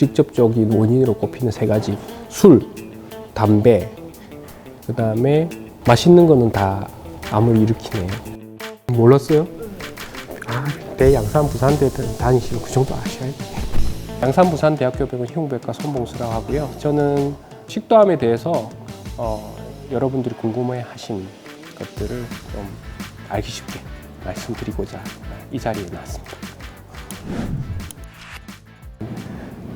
직접적인 원인으로 꼽히는 세 가지 술, 담배, 그 다음에 맛있는 거는 다 암을 일으키네요. 몰랐어요? 아, 내 양산 부산대 다니시면 그 정도 아셔야지. 양산 부산대학교 병원 흉부외과 손봉수라고 하고요. 저는 식도암에 대해서 어, 여러분들이 궁금해하신 것들을 좀 알기 쉽게 말씀드리고자 이 자리에 나왔습니다.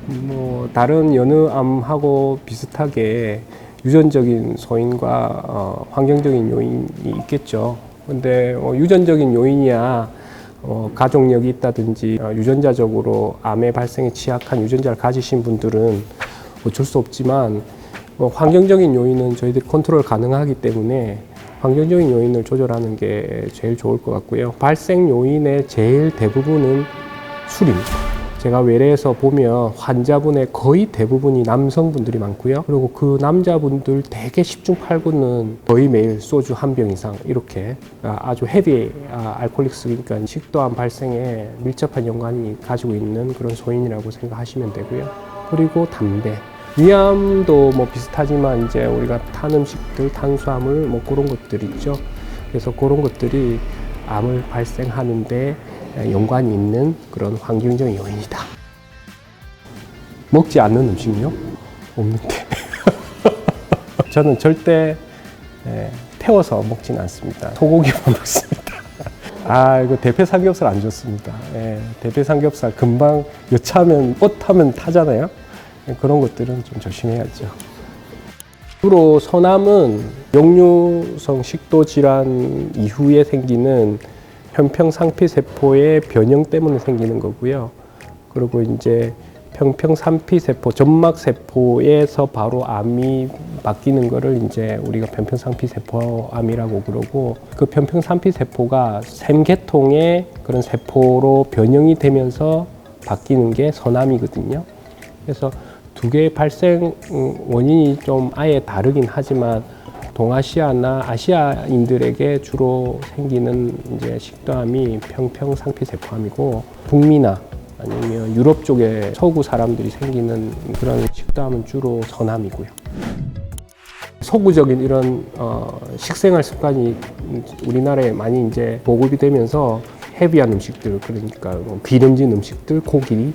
뭐 다른 여느 암하고 비슷하게 유전적인 소인과 어, 환경적인 요인이 있겠죠. 근데 어, 유전적인 요인이야 어, 가족력이 있다든지 어, 유전자적으로 암의 발생에 취약한 유전자를 가지신 분들은 어쩔 수 없지만 뭐 환경적인 요인은 저희들이 컨트롤 가능하기 때문에 환경적인 요인을 조절하는 게 제일 좋을 것 같고요. 발생 요인의 제일 대부분은 술입니다. 제가 외래에서 보면 환자분의 거의 대부분이 남성분들이 많고요. 그리고 그 남자분들 대개 10중 8구는 거의 매일 소주 한 병 이상 이렇게 아주 헤비 아, 알코올릭스 그러니까 식도암 발생에 밀접한 연관이 가지고 있는 그런 소인이라고 생각하시면 되고요. 그리고 담배. 위암도 뭐 비슷하지만 이제 우리가 탄 음식들, 탄수화물 뭐 그런 것들 있죠. 그래서 그런 것들이 암을 발생하는데 연관이 있는 그런 환경적인 요인이다. 먹지 않는 음식요? 없는데. 저는 절대 예, 태워서 먹지는 않습니다. 소고기만 먹습니다. 아, 이거 대패 삼겹살 안 좋습니다. 예, 대패 삼겹살 금방 여차하면 옷하면 타잖아요. 예, 그런 것들은 좀 조심해야죠. 주로 서남은 역류성 식도 질환 이후에 생기는 편평 상피 세포의 변형 때문에 생기는 거고요. 그리고 이제 평평 상피 세포, 점막 세포에서 바로 암이 바뀌는 거를 이제 우리가 편평 상피 세포 암이라고 그러고 그 편평 상피 세포가 샘계통의 그런 세포로 변형이 되면서 바뀌는 게 선암이거든요. 그래서 두 개의 발생 원인이 좀 아예 다르긴 하지만 동아시아나 아시아인들에게 주로 생기는 이제 식도암이 평평 상피 세포암이고 북미나 아니면 유럽 쪽에 서구 사람들이 생기는 그런 식도암은 주로 서남이고요. 서구적인 이런 어, 식생활 습관이 우리나라에 많이 이제 보급이 되면서 헤비한 음식들 그러니까 뭐 기름진 음식들 고기류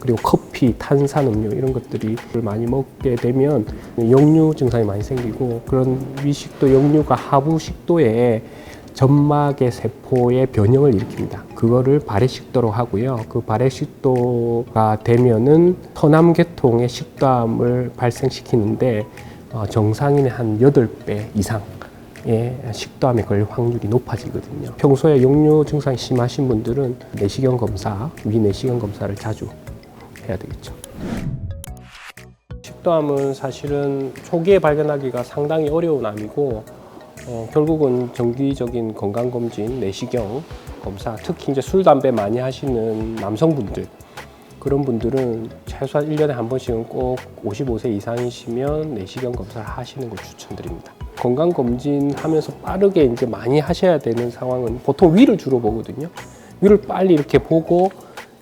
그리고 커피 탄산음료 이런 것들이 많이 먹게 되면 역류 증상이 많이 생기고 그런 위식도 역류가 하부 식도에 점막의 세포의 변형을 일으킵니다. 그거를 발해식도로 하고요. 그 발해식도가 되면은 서남계통의 식도암을 발생시키는데 어, 정상인의 한 8배 이상 의 식도암에 걸릴 확률이 높아지거든요. 평소에 역류 증상이 심하신 분들은 내시경 검사, 위내시경 검사를 자주 해야 되겠죠. 식도암은 사실은 초기에 발견하기가 상당히 어려운 암이고 어, 결국은 정기적인 건강검진, 내시경 검사, 특히 이제 술, 담배 많이 하시는 남성분들 그런 분들은 최소한 1년에 한 번씩은 꼭 55세 이상이시면 내시경 검사를 하시는 걸 추천드립니다. 건강검진 하면서 빠르게 이제 많이 하셔야 되는 상황은 보통 위를 주로 보거든요. 위를 빨리 이렇게 보고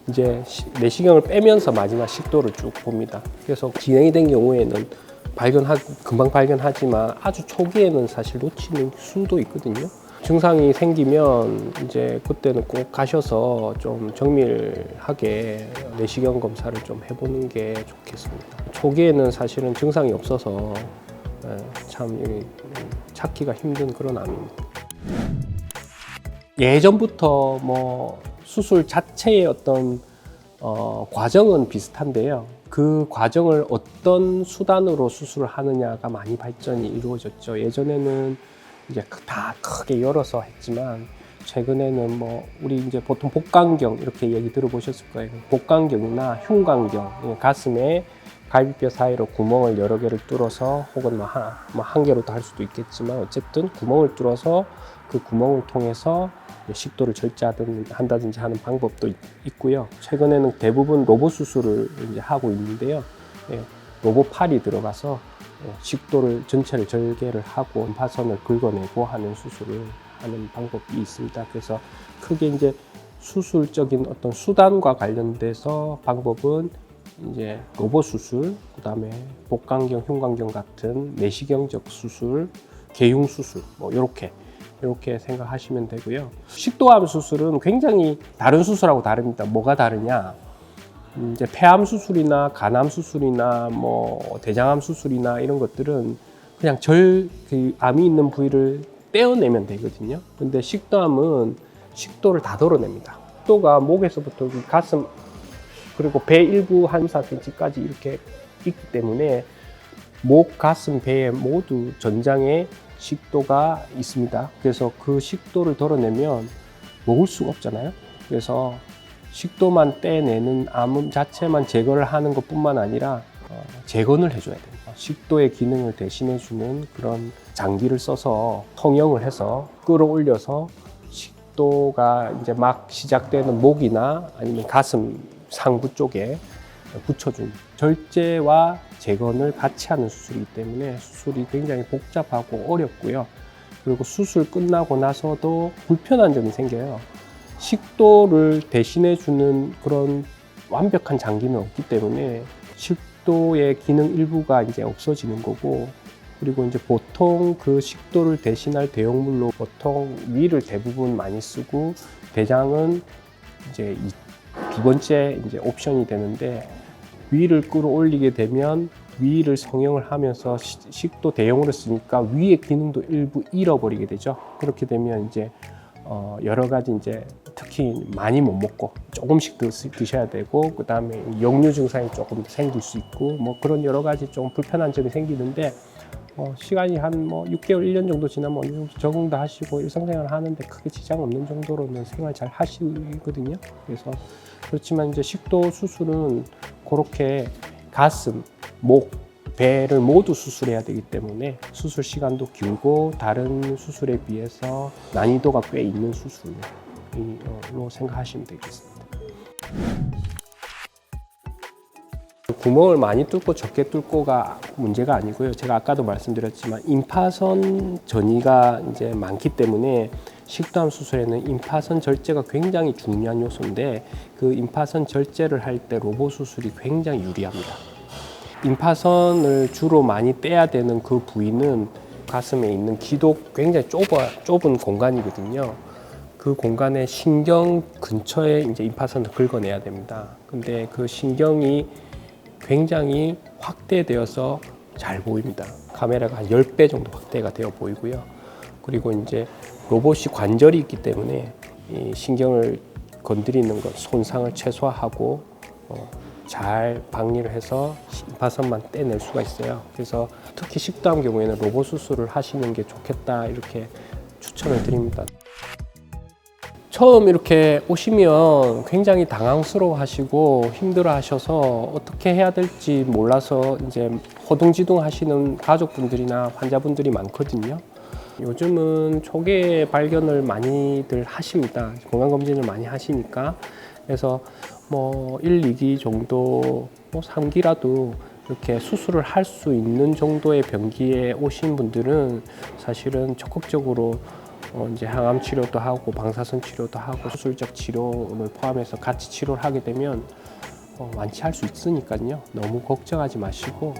이제 내시경을 빼면서 마지막 식도를 쭉 봅니다. 그래서 진행이 된 경우에는 발견하, 금방 발견하지만 아주 초기에는 사실 놓치는 수도 있거든요. 증상이 생기면 이제 그때는 꼭 가셔서 좀 정밀하게 내시경 검사를 좀 해보는 게 좋겠습니다. 초기에는 사실은 증상이 없어서 예, 참 찾기가 힘든 그런 암입니다. 예전부터 뭐 수술 자체의 어떤 어, 과정은 비슷한데요. 그 과정을 어떤 수단으로 수술을 하느냐가 많이 발전이 이루어졌죠. 예전에는 이제 다 크게 열어서 했지만 최근에는 뭐 우리 이제 보통 복강경 이렇게 얘기 들어보셨을 거예요. 복강경이나 흉강경 예, 가슴에 갈비뼈 사이로 구멍을 여러 개를 뚫어서 혹은 뭐 한, 뭐한 개로도 할 수도 있겠지만 어쨌든 구멍을 뚫어서 그 구멍을 통해서 식도를 절제한다든지 하는 방법도 있, 고요 최근에는 대부분 로봇 수술을 이제 하고 있는데요. 예, 로봇 팔이 들어가서 예, 식도를 전체를 절개를 하고 파선을 긁어내고 하는 수술을 하는 방법이 있습니다. 그래서 크게 이제 수술적인 어떤 수단과 관련돼서 방법은 이제 로봇 수술, 그다음에 복강경, 흉곽경 같은 내시경적 수술, 개흉 수술 뭐 이렇게 이렇게 생각하시면 되고요. 식도암 수술은 굉장히 다른 수술하고 다릅니다. 뭐가 다르냐? 음, 이제 폐암 수술이나 간암 수술이나 뭐 대장암 수술이나 이런 것들은 그냥 절 그 암이 있는 부위를 떼어내면 되거든요. 근데 식도암은 식도를 다 덜어냅니다. 식도가 목에서부터 이 가슴 그리고 배 일부 한 4cm까지 이렇게 있기 때문에 목, 가슴, 배에 모두 전장에 식도가 있습니다. 그래서 그 식도를 덜어내면 먹을 수가 없잖아요. 그래서 식도만 떼내는 암 자체만 제거를 하는 것뿐만 아니라 어, 재건을 해줘야 됩니다. 식도의 기능을 대신해주는 그런 장기를 써서 통영을 해서 끌어올려서 식도가 이제 막 시작되는 목이나 아니면 가슴 상부 쪽에 붙여준 절제와 재건을 같이 하는 수술이기 때문에 수술이 굉장히 복잡하고 어렵고요. 그리고 수술 끝나고 나서도 불편한 점이 생겨요. 식도를 대신해 주는 그런 완벽한 장기는 없기 때문에 식도의 기능 일부가 이제 없어지는 거고 그리고 이제 보통 그 식도를 대신할 대용물로 보통 위를 대부분 많이 쓰고 대장은 이제 이두 번째 이제 옵션이 되는데 위를 끌어올리게 되면 위를 성형을 하면서 시- 식도 대용으로 쓰니까 위의 기능도 일부 잃어버리게 되죠. 그렇게 되면 이제 어 여러 가지 이제 특히 많이 못 먹고 조금씩 드- 드셔야 되고 그 다음에 역류 증상이 조금 생길 수 있고 뭐 그런 여러 가지 좀 불편한 점이 생기는데 어, 시간이 한 뭐 6개월, 1년 정도 지나면 어느 정도 적응도 하시고 일상생활 하는데 크게 지장 없는 정도로는 생활 잘 하시거든요. 그래서 그렇지만 이제 식도 수술은 그렇게 가슴, 목, 배를 모두 수술해야 되기 때문에 수술 시간도 길고 다른 수술에 비해서 난이도가 꽤 있는 수술로 생각하시면 되겠습니다. 구멍을 많이 뚫고 적게 뚫고가 문제가 아니고요. 제가 아까도 말씀드렸지만 임파선 전이가 이제 많기 때문에 식도암 수술에는 임파선 절제가 굉장히 중요한 요소인데 그 임파선 절제를 할 때 로봇 수술이 굉장히 유리합니다. 임파선을 주로 많이 떼야 되는 그 부위는 가슴에 있는 기도 굉장히 좁아 좁은 공간이거든요. 그 공간에 신경 근처에 이제 임파선을 긁어내야 됩니다. 근데 그 신경이 굉장히 확대되어서 잘 보입니다. 카메라가 한 10배 정도 확대가 되어 보이고요. 그리고 이제 로봇이 관절이 있기 때문에 이 신경을 건드리는 것, 손상을 최소화하고 어, 잘 박리를 해서 임파선만 떼낼 수가 있어요. 그래서 특히 식도암 경우에는 로봇 수술을 하시는 게 좋겠다 이렇게 추천을 드립니다. 처음 이렇게 오시면 굉장히 당황스러워 하시고 힘들어 하셔서 어떻게 해야 될지 몰라서 이제 허둥지둥 하시는 가족분들이나 환자분들이 많거든요. 요즘은 초기에 발견을 많이들 하십니다. 건강검진을 많이 하시니까. 그래서 뭐 1, 2기 정도, 뭐 3기라도 이렇게 수술을 할 수 있는 정도의 병기에 오신 분들은 사실은 적극적으로 어 이제 항암 치료도 하고 방사선 치료도 하고 수술적 치료를 포함해서 같이 치료를 하게 되면 어 완치할 수 있으니까요. 너무 걱정하지 마시고